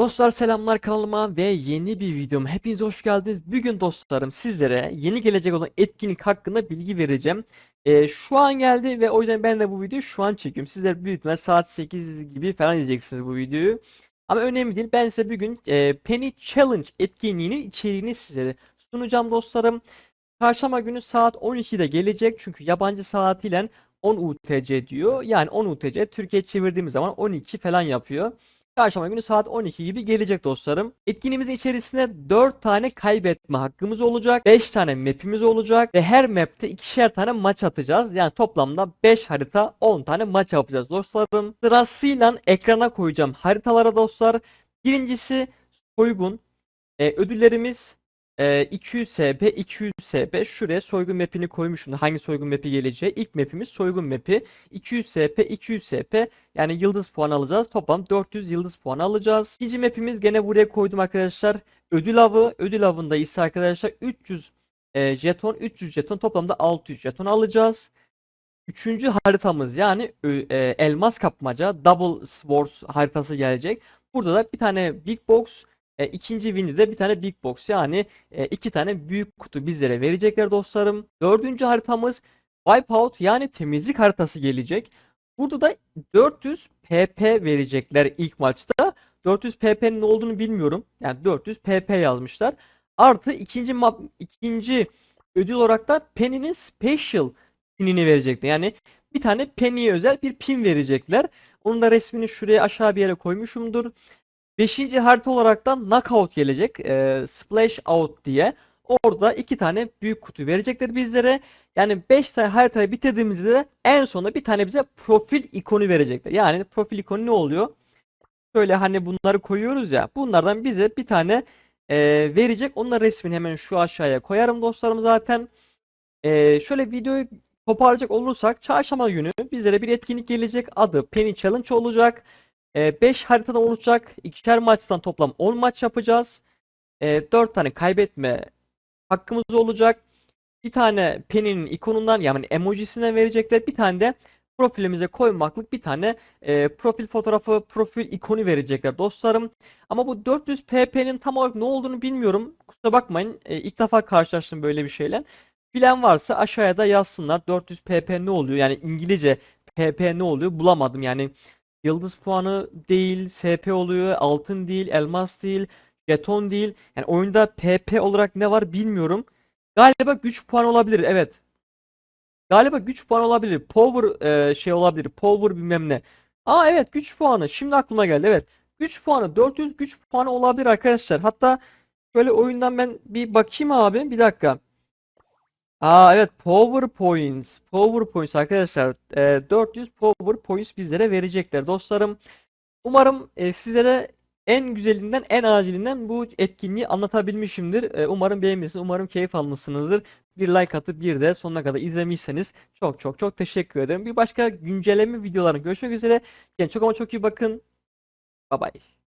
Dostlar selamlar kanalıma ve yeni bir videom. Hepiniz hoş geldiniz. Bugün dostlarım sizlere yeni gelecek olan etkinlik hakkında bilgi vereceğim. Ee, şu an geldi ve o yüzden ben de bu videoyu şu an çekiyorum. Sizler büyük ihtimal saat 8 gibi falan izleyeceksiniz bu videoyu. Ama önemli değil. Ben size bugün e, Penny Challenge etkinliğinin içeriğini size sunacağım dostlarım. Çarşamba günü saat 12'de gelecek. Çünkü yabancı saatiyle 10 UTC diyor. Yani 10 UTC Türkiye çevirdiğimiz zaman 12 falan yapıyor. Çarşamba günü saat 12 gibi gelecek dostlarım. Etkinliğimizin içerisinde 4 tane kaybetme hakkımız olacak. 5 tane map'imiz olacak. Ve her map'te ikişer tane maç atacağız. Yani toplamda 5 harita 10 tane maç yapacağız dostlarım. Sırasıyla ekrana koyacağım haritalara dostlar. Birincisi soygun. Ee, ödüllerimiz e, 200 SP, 200 SP. Şuraya soygun map'ini koymuşum. Hangi soygun map'i geleceği. İlk map'imiz soygun map'i. 200 SP, 200 SP. Yani yıldız puan alacağız. Toplam 400 yıldız puan alacağız. İkinci map'imiz gene buraya koydum arkadaşlar. Ödül avı. Ödül avında ise arkadaşlar 300 e, jeton, 300 jeton toplamda 600 jeton alacağız. Üçüncü haritamız yani e, elmas kapmaca Double Swords haritası gelecek. Burada da bir tane Big Box, e, ikinci win'de de bir tane Big Box yani e, iki tane büyük kutu bizlere verecekler dostlarım. Dördüncü haritamız Wipeout yani temizlik haritası gelecek. Burada da 400 PP verecekler ilk maçta. 400 PP'nin ne olduğunu bilmiyorum. Yani 400 PP yazmışlar. Artı ikinci map, ikinci ödül olarak da Penny'nin Special pinini verecekler. Yani bir tane Penny'ye özel bir pin verecekler. Onun da resmini şuraya aşağı bir yere koymuşumdur. Beşinci harita olarak da Knockout gelecek. Ee, Splash Out diye. Orada iki tane büyük kutu verecekler bizlere. Yani 5 tane haritayı bitirdiğimizde de en sonunda bir tane bize profil ikonu verecekler. Yani profil ikonu ne oluyor? Şöyle hani bunları koyuyoruz ya. Bunlardan bize bir tane e, verecek. Onun resmini hemen şu aşağıya koyarım dostlarım zaten. E, şöyle videoyu toparlayacak olursak çarşamba günü bizlere bir etkinlik gelecek. Adı Penny Challenge olacak. 5 haritadan oluşacak. İkişer maçtan toplam 10 maç yapacağız. 4 tane kaybetme hakkımız olacak. Bir tane Penny'nin ikonundan yani emojisinden verecekler. Bir tane de profilimize koymaklık bir tane e, profil fotoğrafı, profil ikonu verecekler dostlarım. Ama bu 400 pp'nin tam olarak ne olduğunu bilmiyorum. Kusura bakmayın. E, ilk defa karşılaştım böyle bir şeyle. Bilen varsa aşağıya da yazsınlar. 400 pp ne oluyor? Yani İngilizce pp ne oluyor? Bulamadım. Yani yıldız puanı değil, SP oluyor, altın değil, elmas değil, jeton değil. Yani oyunda pp olarak ne var bilmiyorum. Galiba güç puanı olabilir. Evet. Galiba güç puanı olabilir. Power e, şey olabilir. Power bilmem ne. Aa evet güç puanı. Şimdi aklıma geldi. Evet. Güç puanı 400 güç puanı olabilir arkadaşlar. Hatta şöyle oyundan ben bir bakayım abi. Bir dakika. Aa evet Power Points. Power Points arkadaşlar. E, 400 Power Points bizlere verecekler dostlarım. Umarım e, sizlere en güzelinden en acilinden bu etkinliği anlatabilmişimdir. E, umarım beğenmişsiniz. Umarım keyif almışsınızdır. Bir like atıp bir de sonuna kadar izlemişseniz çok çok çok teşekkür ederim. Bir başka güncelleme videolarına görüşmek üzere. Yani çok ama çok iyi bakın. Bye bye.